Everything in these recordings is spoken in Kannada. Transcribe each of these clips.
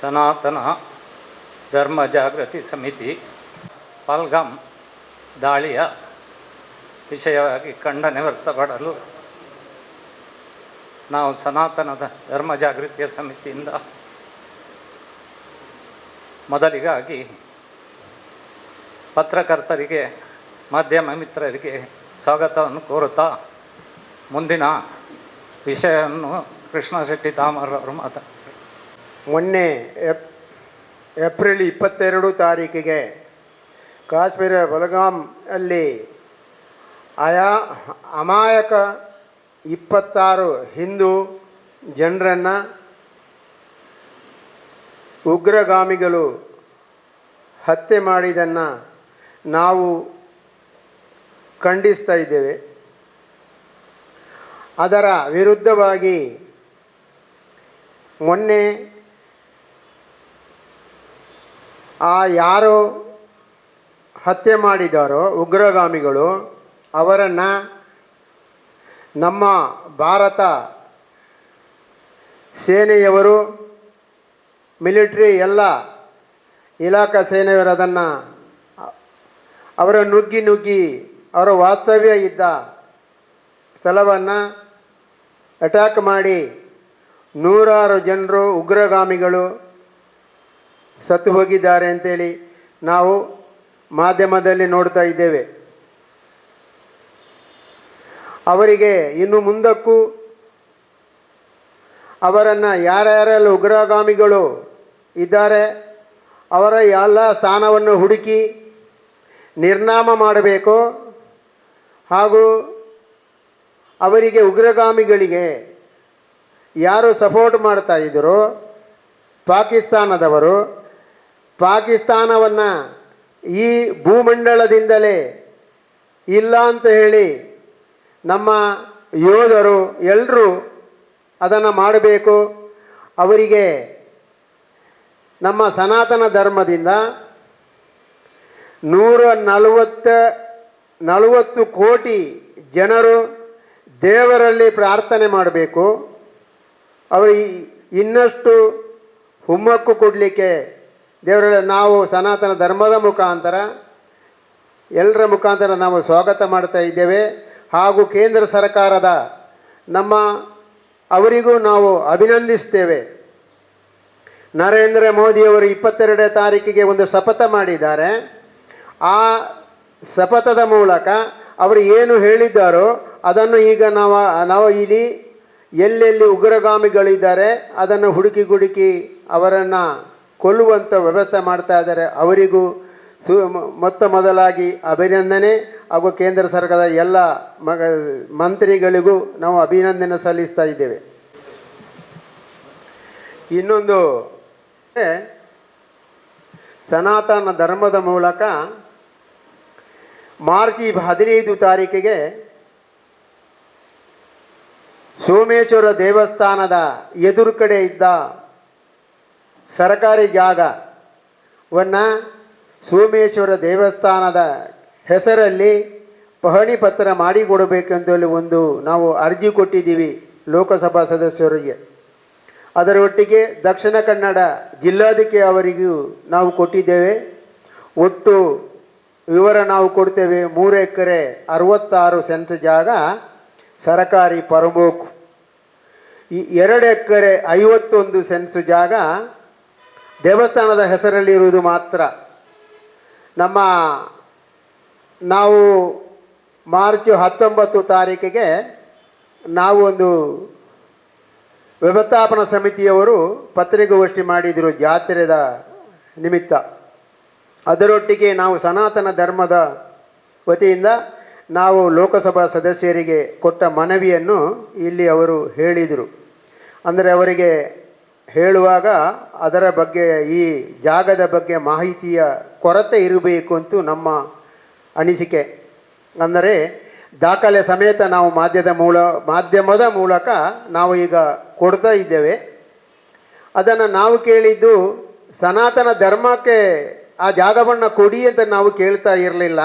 ಸನಾತನ ಧರ್ಮ ಜಾಗೃತಿ ಸಮಿತಿ, ಪಲ್ಗಂ ದಾಳಿಯ ವಿಷಯವಾಗಿ ಖಂಡನೆ ವ್ಯಕ್ತಪಡಲು ನಾವು ಸನಾತನದ ಧರ್ಮ ಜಾಗೃತಿಯ ಸಮಿತಿಯಿಂದ ಮೊದಲಿಗಾಗಿ ಪತ್ರಕರ್ತರಿಗೆ, ಮಾಧ್ಯಮ ಮಿತ್ರರಿಗೆ ಸ್ವಾಗತವನ್ನು ಕೋರುತ್ತಾ ಮುಂದಿನ ವಿಷಯವನ್ನು ಕೃಷ್ಣ ಶೆಟ್ಟಿ ದಾಮರ್ ಅವರು ಮಾತಾಡ್ತಾರೆ ಮೊನ್ನೆ ಎಪ್ ಏಪ್ರಿಲ್ ಇಪ್ಪತ್ತೆರಡು ತಾರೀಕಿಗೆ ಕಾಶ್ಮೀರ ಬಲಗಾಮ್ ಅಲ್ಲಿ ಆಯಾ ಅಮಾಯಕ ಇಪ್ಪತ್ತಾರು ಹಿಂದೂ ಜನರನ್ನು ಉಗ್ರಗಾಮಿಗಳು ಹತ್ಯೆ ಮಾಡಿದ್ದನ್ನು ನಾವು ಖಂಡಿಸ್ತಾ ಇದ್ದೇವೆ. ಅದರ ವಿರುದ್ಧವಾಗಿ ಮೊನ್ನೆ ಆ ಯಾರು ಹತ್ಯೆ ಮಾಡಿದಾರೋ ಉಗ್ರಗಾಮಿಗಳು ಅವರನ್ನು ನಮ್ಮ ಭಾರತ ಸೇನೆಯವರು, ಮಿಲಿಟ್ರಿ ಎಲ್ಲ ಇಲಾಖಾ ಸೇನೆಯವರು ಅದನ್ನು ಅವರ ನುಗ್ಗಿ ನುಗ್ಗಿ ಅವರ ವಾಸ್ತವ್ಯ ಇದ್ದ ಸ್ಥಳವನ್ನು ಅಟ್ಯಾಕ್ ಮಾಡಿ ನೂರಾರು ಜನರು ಉಗ್ರಗಾಮಿಗಳು ಸತ್ತು ಹೋಗಿದ್ದಾರೆ ಅಂತೇಳಿ ನಾವು ಮಾಧ್ಯಮದಲ್ಲಿ ನೋಡ್ತಾ ಇದ್ದೇವೆ. ಅವರಿಗೆ ಇನ್ನು ಮುಂದಕ್ಕೂ ಅವರನ್ನು ಯಾರ್ಯಾರೆಲ್ಲ ಉಗ್ರಗಾಮಿಗಳು ಇದ್ದಾರೆ, ಅವರ ಎಲ್ಲ ಸ್ಥಾನವನ್ನು ಹುಡುಕಿ ನಿರ್ನಾಮ ಮಾಡಬೇಕು ಹಾಗೂ ಅವರಿಗೆ ಉಗ್ರಗಾಮಿಗಳಿಗೆ ಯಾರು ಸಪೋರ್ಟ್ ಮಾಡ್ತಾ ಇದ್ದರು ಪಾಕಿಸ್ತಾನದವರು ಪಾಕಿಸ್ತಾನವನ್ನು ಈ ಭೂಮಂಡಲದಿಂದಲೇ ಇಲ್ಲ ಅಂತ ಹೇಳಿ ನಮ್ಮ ಯೋಧರು ಎಲ್ಲರೂ ಅದನ್ನು ಮಾಡಬೇಕು. ಅವರಿಗೆ ನಮ್ಮ ಸನಾತನ ಧರ್ಮದಿಂದ ನೂರ ನಲವತ್ತ, ನಲವತ್ತು ಕೋಟಿ ಜನರು ದೇವರಲ್ಲಿ ಪ್ರಾರ್ಥನೆ ಮಾಡಬೇಕು. ಅವರು ಇನ್ನಷ್ಟು ಹುಮ್ಮಕ್ಕು ಕೊಡಲಿಕ್ಕೆ ದೇವರಲ್ಲಿ ನಾವು ಸನಾತನ ಧರ್ಮದ ಮುಖಾಂತರ ಎಲ್ಲರ ಮುಖಾಂತರ ನಾವು ಸ್ವಾಗತ ಮಾಡ್ತಾ ಇದ್ದೇವೆ. ಹಾಗೂ ಕೇಂದ್ರ ಸರ್ಕಾರದ ನಮ್ಮ ಅವರಿಗೂ ನಾವು ಅಭಿನಂದಿಸ್ತೇವೆ. ನರೇಂದ್ರ ಮೋದಿಯವರು ಇಪ್ಪತ್ತೆರಡನೇ ತಾರೀಕಿಗೆ ಒಂದು ಶಪಥ ಮಾಡಿದ್ದಾರೆ. ಆ ಶಪಥದ ಮೂಲಕ ಅವರು ಏನು ಹೇಳಿದ್ದಾರೋ ಅದನ್ನು ಈಗ ನಾವು ನಾವು ಇಲ್ಲಿ ಎಲ್ಲೆಲ್ಲಿ ಉಗ್ರಗಾಮಿಗಳಿದ್ದಾರೆ ಅದನ್ನು ಹುಡುಕಿ ಹುಡುಕಿ ಅವರನ್ನು ಕೊಲ್ಲುವಂಥ ವ್ಯವಸ್ಥೆ ಮಾಡ್ತಾ ಇದ್ದಾರೆ. ಅವರಿಗೂ ಸು ಮೊತ್ತ ಮೊದಲಾಗಿ ಅಭಿನಂದನೆ ಹಾಗೂ ಕೇಂದ್ರ ಸರ್ಕಾರದ ಎಲ್ಲ ಮಗ ಮಂತ್ರಿಗಳಿಗೂ ನಾವು ಅಭಿನಂದನೆ ಸಲ್ಲಿಸ್ತಾ ಇದ್ದೇವೆ. ಇನ್ನೊಂದು ಸನಾತನ ಧರ್ಮದ ಮೂಲಕ ಮಾರ್ಚ್ ಹದಿನೈದು ತಾರೀಕಿಗೆ ಸೋಮೇಶ್ವರ ದೇವಸ್ಥಾನದ ಎದುರು ಕಡೆ ಇದ್ದ ಸರ್ಕಾರಿ ಜಾಗವನ್ನು ಸೋಮೇಶ್ವರ ದೇವಸ್ಥಾನದ ಹೆಸರಲ್ಲಿ ಪಹಣಿ ಪತ್ರ ಮಾಡಿಕೊಡಬೇಕೆಂದಲ್ಲಿ ಒಂದು ನಾವು ಅರ್ಜಿ ಕೊಟ್ಟಿದ್ದೀವಿ ಲೋಕಸಭಾ ಸದಸ್ಯರಿಗೆ. ಅದರ ಒಟ್ಟಿಗೆ ದಕ್ಷಿಣ ಕನ್ನಡ ಜಿಲ್ಲಾಧಿಕಾರಿ ಅವರಿಗೂ ನಾವು ಕೊಟ್ಟಿದ್ದೇವೆ. ಒಟ್ಟು ವಿವರ ನಾವು ಕೊಡ್ತೇವೆ ಮೂರು ಎಕರೆ ಅರವತ್ತಾರು ಸೆಂಟ್ ಜಾಗ ಸರಕಾರಿ ಪರಮೋಕು ಈ ಎರಡು ಎಕರೆ ಐವತ್ತೊಂದು ಸೆನ್ಸ್ ಜಾಗ ದೇವಸ್ಥಾನದ ಹೆಸರಲ್ಲಿ ಇರುವುದು ಮಾತ್ರ. ನಮ್ಮ ನಾವು ಮಾರ್ಚ್ ಹತ್ತೊಂಬತ್ತು ತಾರೀಕಿಗೆ ನಾವು ಒಂದು ವ್ಯವಸ್ಥಾಪನಾ ಸಮಿತಿಯವರು ಪತ್ರಿಕಾಗೋಷ್ಠಿ ಮಾಡಿದರು ಜಾತ್ರೆದ ನಿಮಿತ್ತ. ಅದರೊಟ್ಟಿಗೆ ನಾವು ಸನಾತನ ಧರ್ಮದ ವತಿಯಿಂದ ನಾವು ಲೋಕಸಭಾ ಸದಸ್ಯರಿಗೆ ಕೊಟ್ಟ ಮನವಿಯನ್ನು ಇಲ್ಲಿ ಅವರು ಹೇಳಿದರು. ಅಂದರೆ ಅವರಿಗೆ ಹೇಳುವಾಗ ಅದರ ಬಗ್ಗೆ ಈ ಜಾಗದ ಬಗ್ಗೆ ಮಾಹಿತಿಯ ಕೊರತೆ ಇರಬೇಕು ಅಂತೂ ನಮ್ಮ ಅನಿಸಿಕೆ. ಅಂದರೆ ದಾಖಲೆ ಸಮೇತ ನಾವು ಮಾಧ್ಯಮದ ಮೂಲ, ಮಾಧ್ಯಮದ ಮೂಲಕ ನಾವು ಈಗ ಕೊಡ್ತಾ ಇದ್ದೇವೆ. ಅದನ್ನು ನಾವು ಕೇಳಿದ್ದು ಸನಾತನ ಧರ್ಮಕ್ಕೆ ಆ ಜಾಗವನ್ನು ಕೊಡಿ ಅಂತ ನಾವು ಕೇಳ್ತಾ ಇರಲಿಲ್ಲ.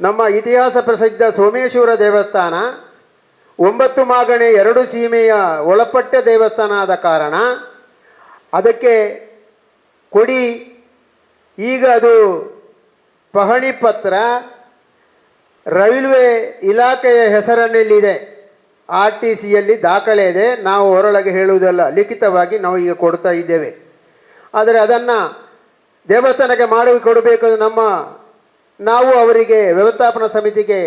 ನಮ್ಮ ಇತಿಹಾಸ ಪ್ರಸಿದ್ಧ ಸೋಮೇಶ್ವರ ದೇವಸ್ಥಾನ ಒಂಬತ್ತು ಮಾಗಣೆ ಎರಡು ಸೀಮೆಯ ಒಳಪಟ್ಟ ದೇವಸ್ಥಾನ ಆದ ಕಾರಣ ಅದಕ್ಕೆ ಕೊಡಿ. ಈಗ ಅದು ಪಹಣಿ ಪತ್ರ ರೈಲ್ವೆ ಇಲಾಖೆಯ ಹೆಸರಿನಲ್ಲಿದೆ. ಆರ್ ಟಿ ಸಿಯಲ್ಲಿ ದಾಖಲೆ ಇದೆ. ನಾವು ಹೊರೊಳಗೆ ಹೇಳುವುದಲ್ಲ, ಲಿಖಿತವಾಗಿ ನಾವು ಈಗ ಕೊಡ್ತಾ ಇದ್ದೇವೆ. ಆದರೆ ಅದನ್ನು ದೇವಸ್ಥಾನಕ್ಕೆ ಮಾಡಿ ಕೊಡಬೇಕು ನಮ್ಮ ನಾವು ಅವರಿಗೆ ವ್ಯವಸ್ಥಾಪನಾ ಸಮಿತಿಗೆ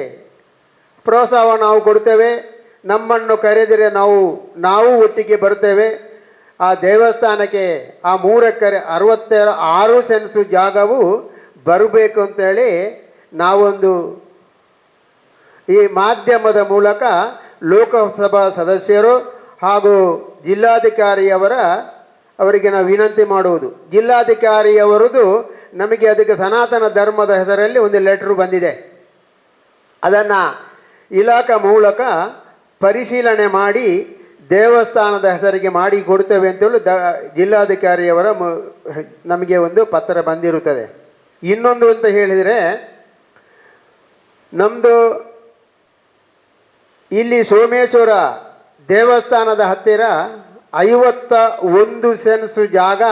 ಪ್ರೋತ್ಸಾಹ ನಾವು ಕೊಡ್ತೇವೆ. ನಮ್ಮನ್ನು ಕರೆದರೆ ನಾವು ನಾವು ಒಟ್ಟಿಗೆ ಬರ್ತೇವೆ ಆ ದೇವಸ್ಥಾನಕ್ಕೆ ಆ ಮೂರಕ್ಕರೆ ಎಕರೆ ಅರವತ್ತ ಆರು ಸೆನ್ಸು ಜಾಗವು ಬರಬೇಕು ಅಂತೇಳಿ ನಾವೊಂದು ಈ ಮಾಧ್ಯಮದ ಮೂಲಕ ಲೋಕಸಭಾ ಸದಸ್ಯರು ಹಾಗೂ ಜಿಲ್ಲಾಧಿಕಾರಿಯವರ ಅವರಿಗೆ ನಾವು ವಿನಂತಿ ಮಾಡುವುದು. ಜಿಲ್ಲಾಧಿಕಾರಿಯವರದು ನಮಗೆ ಅದಕ್ಕೆ ಸನಾತನ ಧರ್ಮದ ಹೆಸರಲ್ಲಿ ಒಂದು ಲೆಟ್ರು ಬಂದಿದೆ. ಅದನ್ನು ಇಲಾಖಾ ಮೂಲಕ ಪರಿಶೀಲನೆ ಮಾಡಿ ದೇವಸ್ಥಾನದ ಹೆಸರಿಗೆ ಮಾಡಿ ಕೊಡ್ತೇವೆ ಅಂತೇಳಿ ದ ಜಿಲ್ಲಾಧಿಕಾರಿಯವರ ನಮಗೆ ಒಂದು ಪತ್ರ ಬಂದಿರುತ್ತದೆ. ಇನ್ನೊಂದು ಅಂತ ಹೇಳಿದರೆ ನಮ್ಮದು ಇಲ್ಲಿ ಸೋಮೇಶ್ವರ ದೇವಸ್ಥಾನದ ಹತ್ತಿರ ಐವತ್ತ ಒಂದು ಸೆನ್ಸು ಜಾಗ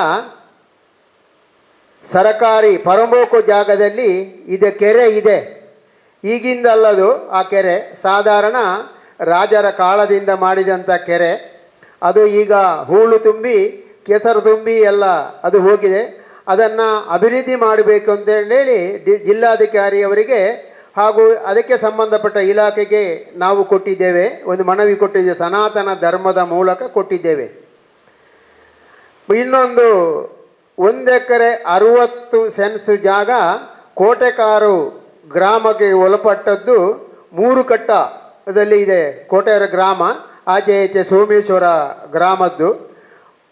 ಸರಕಾರಿ ಪರಮೋಕು ಜಾಗದಲ್ಲಿ ಇದೆ, ಕೆರೆ ಇದೆ. ಈಗಿಂದಲ್ಲದು ಆ ಕೆರೆ ಸಾಧಾರಣ ರಾಜರ ಕಾಲದಿಂದ ಮಾಡಿದಂಥ ಕೆರೆ. ಅದು ಈಗ ಹೂಳು ತುಂಬಿ, ಕೆಸರು ತುಂಬಿ ಎಲ್ಲ ಅದು ಹೋಗಿದೆ. ಅದನ್ನು ಅಭಿವೃದ್ಧಿ ಮಾಡಬೇಕು ಅಂತೇಳಿ ಡಿ- ಜಿಲ್ಲಾಧಿಕಾರಿಯವರಿಗೆ ಹಾಗೂ ಅದಕ್ಕೆ ಸಂಬಂಧಪಟ್ಟ ಇಲಾಖೆಗೆ ನಾವು ಕೊಟ್ಟಿದ್ದೇವೆ. ಒಂದು ಮನವಿ ಕೊಟ್ಟಿದ್ದೇವೆ. ಸನಾತನ ಧರ್ಮದ ಮೂಲಕ ಕೊಟ್ಟಿದ್ದೇವೆ. ಇನ್ನೊಂದು, ಒಂದು ಎಕರೆ ಅರುವತ್ತು ಸೆನ್ಸ್ ಜಾಗ ಕೋಟೆಕಾರು ಗ್ರಾಮಕ್ಕೆ ಒಳಪಟ್ಟದ್ದು ಮೂರು ಕಟ್ಟದಲ್ಲಿ ಇದೆ ಕೋಟೆಯರ ಗ್ರಾಮ, ಆಚೆ ಈಚೆ ಸೋಮೇಶ್ವರ ಗ್ರಾಮದ್ದು.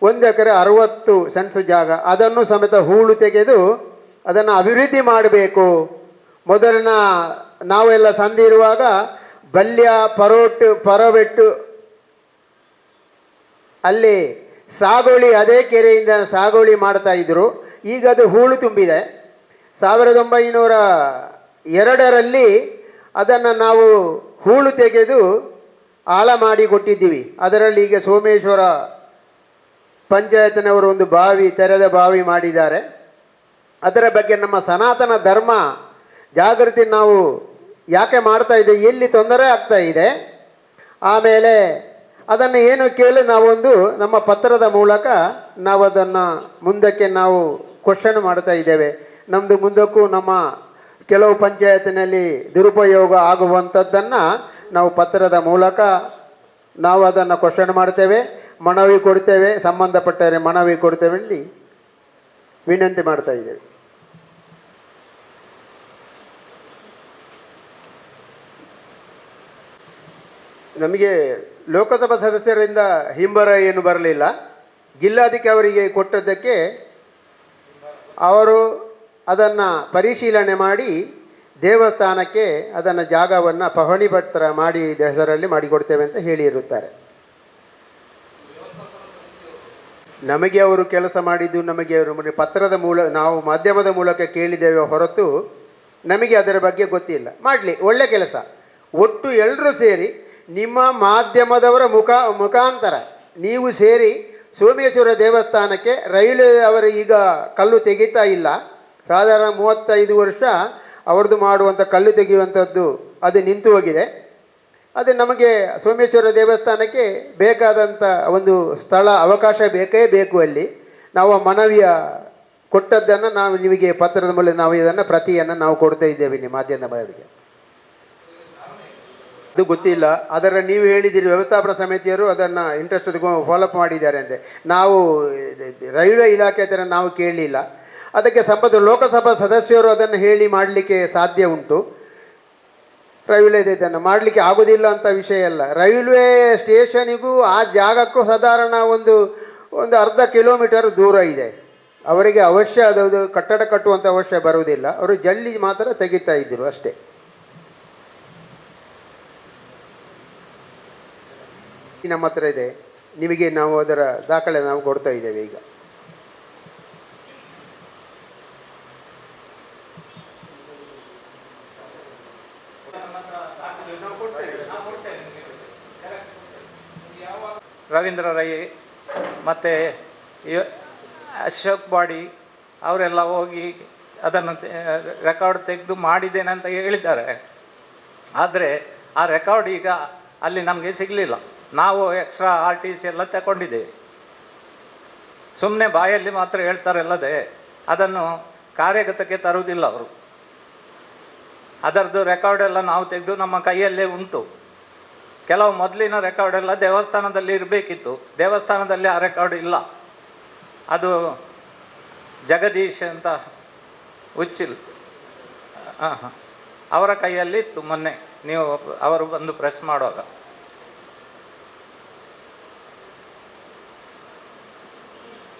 ಒಂದು ಎಕರೆ ಅರವತ್ತು ಸೆನ್ಸ್ ಜಾಗ. ಅದನ್ನು ಸಮೇತ ಹೂಳು ತೆಗೆದು ಅದನ್ನು ಅಭಿವೃದ್ಧಿ ಮಾಡಬೇಕು. ಮೊದಲಿನ ನಾವೆಲ್ಲ ಸಂದಿರುವಾಗ ಬಲ್ಯ, ಪರೋಟು, ಪರವೆಟ್ಟು, ಅಲ್ಲಿ ಸಾಗುವಳಿ ಅದೇ ಕೆರೆಯಿಂದ ಸಾಗುವಳಿ ಮಾಡ್ತಾ ಇದ್ದರು ಈಗ ಅದು ಹೂಳು ತುಂಬಿದೆ. ಸಾವಿರದ ಒಂಬೈನೂರ ಎರಡರಲ್ಲಿ ಅದನ್ನು ನಾವು ಹೂಳು ತೆಗೆದು ಆಳ ಮಾಡಿ ಕೊಟ್ಟಿದ್ದೀವಿ. ಅದರಲ್ಲಿ ಈಗ ಸೋಮೇಶ್ವರ ಪಂಚಾಯತ್ನವರು ಒಂದು ಬಾವಿ, ತೆರೆದ ಬಾವಿ ಮಾಡಿದ್ದಾರೆ. ಅದರ ಬಗ್ಗೆ ನಮ್ಮ ಸನಾತನ ಧರ್ಮ ಜಾಗೃತಿ ನಾವು ಯಾಕೆ ಮಾಡ್ತಾ ಇದೆ, ಎಲ್ಲಿ ತೊಂದರೆ ಆಗ್ತಾ ಇದೆ, ಆಮೇಲೆ ಅದನ್ನು ಏನು ಕೇಳಿ ನಾವೊಂದು ನಮ್ಮ ಪತ್ರದ ಮೂಲಕ ನಾವು ಅದನ್ನು ಮುಂದಕ್ಕೆ ನಾವು ಕ್ವಶನ್ ಮಾಡ್ತಾ ಇದ್ದೇವೆ. ನಮ್ಮದು ಮುಂದಕ್ಕೂ ನಮ್ಮ ಕೆಲವು ಪಂಚಾಯತಿನಲ್ಲಿ ದುರುಪಯೋಗ ಆಗುವಂಥದ್ದನ್ನು ನಾವು ಪತ್ರದ ಮೂಲಕ ನಾವು ಅದನ್ನು ಕ್ವಶನ್ ಮಾಡ್ತೇವೆ, ಮನವಿ ಕೊಡ್ತೇವೆ ಸಂಬಂಧಪಟ್ಟರೆ ಮನವಿ ಕೊಡ್ತೇವೆ ಅಲ್ಲಿ ವಿನಂತಿ ಮಾಡ್ತಾ ಇದ್ದೇವೆ. ನಮಗೆ ಲೋಕಸಭಾ ಸದಸ್ಯರಿಂದ ಹಿಂಬರ ಏನು ಬರಲಿಲ್ಲ. ಜಿಲ್ಲಾಧಿಕಾರಿಗೆ ಕೊಟ್ಟದ್ದಕ್ಕೆ ಅವರು ಅದನ್ನು ಪರಿಶೀಲನೆ ಮಾಡಿ ದೇವಸ್ಥಾನಕ್ಕೆ ಅದನ್ನು ಜಾಗವನ್ನು ಪಹಣಿ ಪತ್ರ ಮಾಡಿ ಹೆಸರಲ್ಲಿ ಮಾಡಿಕೊಡ್ತೇವೆ ಅಂತ ಹೇಳಿರುತ್ತಾರೆ. ನಮಗೆ ಅವರು ಕೆಲಸ ಮಾಡಿದ್ದು, ನಮಗೆ ಅವರು ಪತ್ರದ ಮೂಲ, ನಾವು ಮಾಧ್ಯಮದ ಮೂಲಕ ಕೇಳಿದ್ದೇವೆ ಹೊರತು ನಮಗೆ ಅದರ ಬಗ್ಗೆ ಗೊತ್ತಿಲ್ಲ. ಮಾಡಲಿ, ಒಳ್ಳೆ ಕೆಲಸ. ಒಟ್ಟು ಎಲ್ಲರೂ ಸೇರಿ ನಿಮ್ಮ ಮಾಧ್ಯಮದವರ ಮುಖ, ಮುಖಾಂತರ ನೀವು ಸೇರಿ ಸೋಮೇಶ್ವರ ದೇವಸ್ಥಾನಕ್ಕೆ ರೈಲ್ವೆ ಅವರು ಈಗ ಕಲ್ಲು ತೆಗೀತಾ ಇಲ್ಲ. ಸಾಧಾರಣ ಮೂವತ್ತೈದು ವರ್ಷ ಅವ್ರದ್ದು ಮಾಡುವಂಥ ಕಲ್ಲು ತೆಗೆಯುವಂಥದ್ದು ಅದು ನಿಂತು ಹೋಗಿದೆ. ಅದು ನಮಗೆ ಸೋಮೇಶ್ವರ ದೇವಸ್ಥಾನಕ್ಕೆ ಬೇಕಾದಂಥ ಒಂದು ಸ್ಥಳ, ಅವಕಾಶ ಬೇಕೇ ಬೇಕು ಅಲ್ಲಿ. ನಾವು ಮನವಿಯ ಕೊಟ್ಟದ್ದನ್ನು ನಾವು ನಿಮಗೆ ಪತ್ರದ ಮೂಲಕ ನಾವು ಇದನ್ನು ಪ್ರತಿಯನ್ನು ನಾವು ಕೊಡ್ತಾ ಇದ್ದೇವೆ ನಿಮ್ಮ ಮಾಧ್ಯಮದವರಿಗೆ ಅದು ಗೊತ್ತಿಲ್ಲ. ಅದರ ನೀವು ಹೇಳಿದಿರಿ ವ್ಯವಸ್ಥಾಪನ ಸಮಿತಿಯರು ಅದನ್ನು ಇಂಟ್ರೆಸ್ಟ್ ಫಾಲೋಅಪ್ ಮಾಡಿದ್ದಾರೆ ಅಂತೆ. ನಾವು ರೈಲ್ವೆ ಇಲಾಖೆ ಹತ್ರ ನಾವು ಕೇಳಲಿಲ್ಲ. ಅದಕ್ಕೆ ಸಂಬಂಧ ಲೋಕಸಭಾ ಸದಸ್ಯರು ಅದನ್ನು ಹೇಳಿ ಮಾಡಲಿಕ್ಕೆ ಸಾಧ್ಯ ಉಂಟು. ರೈಲ್ವೆ ಇದನ್ನು ಮಾಡಲಿಕ್ಕೆ ಆಗೋದಿಲ್ಲ ಅಂತ ವಿಷಯ ಅಲ್ಲ. ರೈಲ್ವೆ ಸ್ಟೇಷನಿಗೂ ಆ ಜಾಗಕ್ಕೂ ಸಾಧಾರಣ ಒಂದು ಒಂದು ಅರ್ಧ ಕಿಲೋಮೀಟರ್ ದೂರ ಇದೆ. ಅವರಿಗೆ ಅವಶ್ಯ ಅದು ಕಟ್ಟಡ ಕಟ್ಟುವಂಥ ಅವಶ್ಯ ಬರುವುದಿಲ್ಲ. ಅವರು ಜಲ್ಲಿ ಮಾತ್ರ ತೆಗಿತಾ ಇದ್ದರು ಅಷ್ಟೇ. ನಮ್ಮ ಹತ್ರ ಇದೆ. ನಿಮಗೆ ನಾವು ಅದರ ದಾಖಲೆ ನಾವು ಕೊಡ್ತಾ ಇದ್ದೇವೆ ಈಗ. ರವೀಂದ್ರ ರೈ ಮತ್ತು ಅಶೋಕ್ ಬಾಡಿ ಅವರೆಲ್ಲ ಹೋಗಿ ಅದನ್ನು ರೆಕಾರ್ಡ್ ತೆಗೆದು ಮಾಡಿದ್ದೇನೆ ಅಂತ ಹೇಳಿದ್ದಾರೆ. ಆದರೆ ಆ ರೆಕಾರ್ಡ್ ಈಗ ಅಲ್ಲಿ ನಮಗೆ ಸಿಗಲಿಲ್ಲ. ನಾವು ಎಕ್ಸ್ಟ್ರಾ ಆರ್ ಟಿ ಸಿ ಎಲ್ಲ ತಗೊಂಡಿದ್ದೇವೆ. ಸುಮ್ಮನೆ ಬಾಯಲ್ಲಿ ಮಾತ್ರ ಹೇಳ್ತಾರಲ್ಲದೆ ಅದನ್ನು ಕಾರ್ಯಗತಕ್ಕೆ ತರುವುದಿಲ್ಲ ಅವರು. ಅದರದ್ದು ರೆಕಾರ್ಡ್ ಎಲ್ಲ ನಾವು ತೆಗೆದು ನಮ್ಮ ಕೈಯಲ್ಲೇ ಉಂಟು. ಕೆಲವು ಮೊದಲಿನ ರೆಕಾರ್ಡ್ ಎಲ್ಲ ದೇವಸ್ಥಾನದಲ್ಲಿ ಇರಬೇಕಿತ್ತು. ದೇವಸ್ಥಾನದಲ್ಲಿ ಆ ರೆಕಾರ್ಡ್ ಇಲ್ಲ. ಅದು ಜಗದೀಶ್ ಅಂತ ಉಚ್ಚಿಲ್ ಹಾಂ ಹಾಂ. ಅವರ ಕೈಯಲ್ಲಿ ಮೊನ್ನೆ. ನೀವು ಅವರು ಬಂದು ಪ್ರೆಸ್ ಮಾಡುವಾಗ.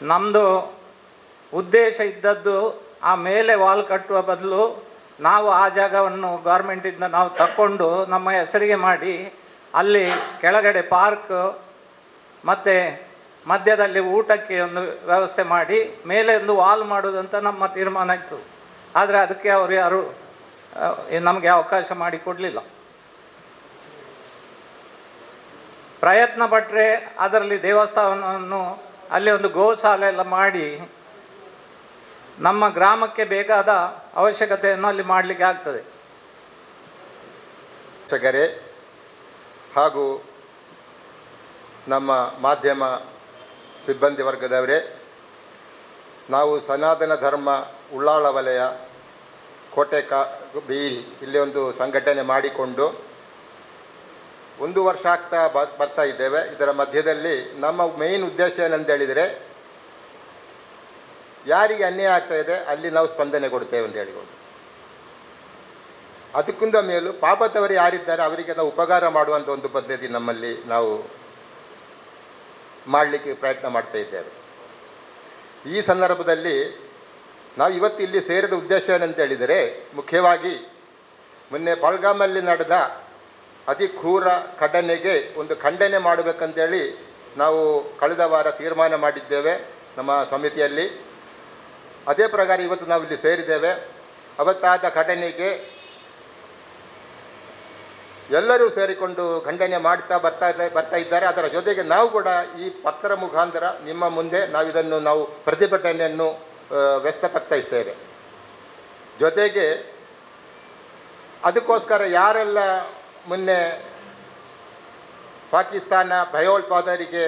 ನಮ್ಮದು ಉದ್ದೇಶ ಇದ್ದದ್ದು ಆ ಮೇಲೆ ವಾಲ್ ಕಟ್ಟುವ ಬದಲು ನಾವು ಆ ಜಾಗವನ್ನು ಗೌರ್ಮೆಂಟಿಂದ ನಾವು ತಕ್ಕೊಂಡು ನಮ್ಮ ಹೆಸರಿಗೆ ಮಾಡಿ ಅಲ್ಲಿ ಕೆಳಗಡೆ ಪಾರ್ಕ್ ಮತ್ತು ಮಧ್ಯದಲ್ಲಿ ಊಟಕ್ಕೆ ಒಂದು ವ್ಯವಸ್ಥೆ ಮಾಡಿ ಮೇಲೆ ಒಂದು ವಾಲ್ ಮಾಡೋದಂತ ನಮ್ಮ ತೀರ್ಮಾನ ಇತ್ತು. ಆದರೆ ಅದಕ್ಕೆ ಅವರು ಯಾರು ನಮಗೆ ಅವಕಾಶ ಮಾಡಿ ಕೊಡಲಿಲ್ಲ. ಪ್ರಯತ್ನ ಪಟ್ಟರೆ ಅದರಲ್ಲಿ ದೇವಸ್ಥಾನವನ್ನು ಅಲ್ಲಿ ಒಂದು ಗೋಶಾಲೆ ಎಲ್ಲ ಮಾಡಿ ನಮ್ಮ ಗ್ರಾಮಕ್ಕೆ ಬೇಕಾದ ಅವಶ್ಯಕತೆಯನ್ನು ಅಲ್ಲಿ ಮಾಡಲಿಕ್ಕೆ ಆಗ್ತದೆ. ಹಾಗೂ ನಮ್ಮ ಮಾಧ್ಯಮ ಸಿಬ್ಬಂದಿ ವರ್ಗದವರೇ, ನಾವು ಸನಾತನ ಧರ್ಮ ಉಳ್ಳಾಳ ವಲಯ ಕೋಟೆ ಕಾ ಬೀರಿ ಇಲ್ಲಿ ಒಂದು ಸಂಘಟನೆ ಮಾಡಿಕೊಂಡು ಒಂದು ವರ್ಷ ಆಗ್ತಾ ಬ- ಬರ್ತಾ ಇದ್ದೇವೆ. ಇದರ ಮಧ್ಯದಲ್ಲಿ ನಮ್ಮ ಮೇನ್ ಉದ್ದೇಶ ಏನಂತ ಹೇಳಿದರೆ, ಯಾರಿಗೆ ಅನ್ಯಾಯ ಆಗ್ತಾ ಇದೆ ಅಲ್ಲಿ ನಾವು ಸ್ಪಂದನೆ ಕೊಡ್ತೇವೆ ಅಂತ ಹೇಳಿಕೊಂಡು. ಅದಕ್ಕಿಂತ ಮೇಲೂ ಪಾಪದವರು ಯಾರಿದ್ದಾರೆ ಅವರಿಗೆ ನಾವು ಉಪಕಾರ ಮಾಡುವಂಥ ಒಂದು ಪದ್ಧತಿ ನಮ್ಮಲ್ಲಿ ನಾವು ಮಾಡಲಿಕ್ಕೆ ಪ್ರಯತ್ನ ಮಾಡ್ತಾ ಇದ್ದೇವೆ. ಈ ಸಂದರ್ಭದಲ್ಲಿ ನಾವು ಇವತ್ತು ಇಲ್ಲಿ ಸೇರಿದ ಉದ್ದೇಶ ಏನಂತ ಹೇಳಿದರೆ, ಮುಖ್ಯವಾಗಿ ಮೊನ್ನೆ ಪಲ್ಗಾಮಲ್ಲಿ ನಡೆದ ಅತಿ ಕ್ರೂರ ಖಂಡನೆಗೆ ಒಂದು ಖಂಡನೆ ಮಾಡಬೇಕಂತೇಳಿ ನಾವು ಕಳೆದ ವಾರ ತೀರ್ಮಾನ ಮಾಡಿದ್ದೇವೆ ನಮ್ಮ ಸಮಿತಿಯಲ್ಲಿ. ಅದೇ ಪ್ರಕಾರ ಇವತ್ತು ನಾವು ಇಲ್ಲಿ ಸೇರಿದ್ದೇವೆ. ಅವತ್ತಾದ ಘಟನೆಗೆ ಎಲ್ಲರೂ ಸೇರಿಕೊಂಡು ಖಂಡನೆ ಮಾಡ್ತಾ ಬರ್ತಾ ಬರ್ತಾ ಇದ್ದಾರೆ. ಅದರ ಜೊತೆಗೆ ನಾವು ಕೂಡ ಈ ಪತ್ರ ಮುಖಾಂತರ ನಿಮ್ಮ ಮುಂದೆ ನಾವು ಇದನ್ನು ನಾವು ಪ್ರತಿಭಟನೆಯನ್ನು ಆ, ವ್ಯಕ್ತಪಡಿಸ್ತೇವೆ ಜೊತೆಗೆ ಅದಕ್ಕೋಸ್ಕರ ಯಾರೆಲ್ಲ ಮೊನ್ನೆ ಪಾಕಿಸ್ತಾನ ಭಯೋತ್ಪಾದರಿಗೆ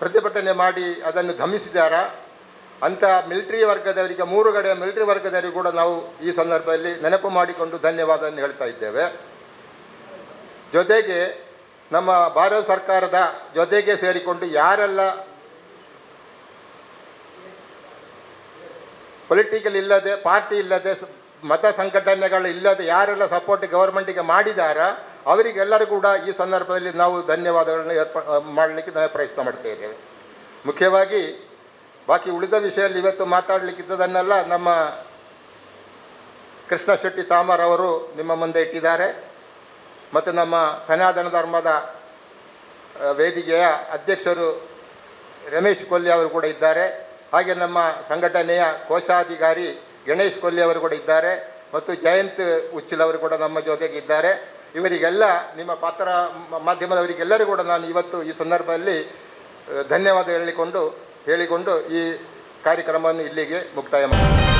ಪ್ರತಿಭಟನೆ ಮಾಡಿ ಅದನ್ನು ಧಮಿಸಿದಾರ? ಅಂಥ ಮಿಲಿಟರಿ ವರ್ಗದವರಿಗೆ, ಮೂರು ಕಡೆ ಮಿಲಿಟರಿ ವರ್ಗದವರಿಗೆ ಕೂಡ ನಾವು ಈ ಸಂದರ್ಭದಲ್ಲಿ ನೆನಪು ಮಾಡಿಕೊಂಡು ಧನ್ಯವಾದವನ್ನು ಹೇಳ್ತಾ ಇದ್ದೇವೆ. ಜೊತೆಗೆ ನಮ್ಮ ಭಾರತ ಸರ್ಕಾರದ ಜೊತೆಗೆ ಸೇರಿಕೊಂಡು ಯಾರೆಲ್ಲ ಪೊಲಿಟಿಕಲ್ ಇಲ್ಲದೆ ಪಾರ್ಟಿ ಇಲ್ಲದೆ, ಮತ ಸಂಘಟನೆಗಳು ಇಲ್ಲದೆ ಯಾರೆಲ್ಲ ಸಪೋರ್ಟ್ ಗೌರ್ಮೆಂಟಿಗೆ ಮಾಡಿದಾರ ಅವರಿಗೆಲ್ಲರೂ ಕೂಡ ಈ ಸಂದರ್ಭದಲ್ಲಿ ನಾವು ಧನ್ಯವಾದಗಳನ್ನು ಏರ್ಪ, ಮಾಡಲಿಕ್ಕೆ ನಾವು ಪ್ರಯತ್ನ ಮಾಡ್ತಾ ಇದ್ದೇವೆ. ಮುಖ್ಯವಾಗಿ ಬಾಕಿ ಉಳಿದ ವಿಷಯದಲ್ಲಿ ಇವತ್ತು ಮಾತಾಡಲಿಕ್ಕಿದ್ದದನ್ನೆಲ್ಲ ನಮ್ಮ ಕೃಷ್ಣ ಶೆಟ್ಟಿ ತಾಮರ್ ಅವರು ನಿಮ್ಮ ಮುಂದೆ ಇಟ್ಟಿದ್ದಾರೆ. ಮತ್ತು ನಮ್ಮ ಸನಾತನ ಧರ್ಮದ ವೇದಿಕೆಯ ಅಧ್ಯಕ್ಷರು ರಮೇಶ್ ಕೊಲ್ಲಿ ಅವರು ಕೂಡ ಇದ್ದಾರೆ. ಹಾಗೆ ನಮ್ಮ ಸಂಘಟನೆಯ ಕೋಶಾಧಿಕಾರಿ ಗಣೇಶ್ ಕೊಲ್ಲಿ ಅವರು ಕೂಡ ಇದ್ದಾರೆ. ಮತ್ತು ಜಯಂತ್ ಉಚ್ಚಿಲ್ ಅವರು ಕೂಡ ನಮ್ಮ ಜೊತೆಗೆ ಇದ್ದಾರೆ. ಇವರಿಗೆಲ್ಲ ನಿಮ್ಮ ಪಾತ್ರ ಮಾಧ್ಯಮದವರಿಗೆಲ್ಲರೂ ಕೂಡ ನಾನು ಇವತ್ತು ಈ ಸಂದರ್ಭದಲ್ಲಿ ಧನ್ಯವಾದ ಹೇಳಿಕೊಂಡು ಹೇಳಿಕೊಂಡು ಈ ಕಾರ್ಯಕ್ರಮವನ್ನು ಇಲ್ಲಿಗೆ ಮುಕ್ತಾಯ ಮಾಡಿ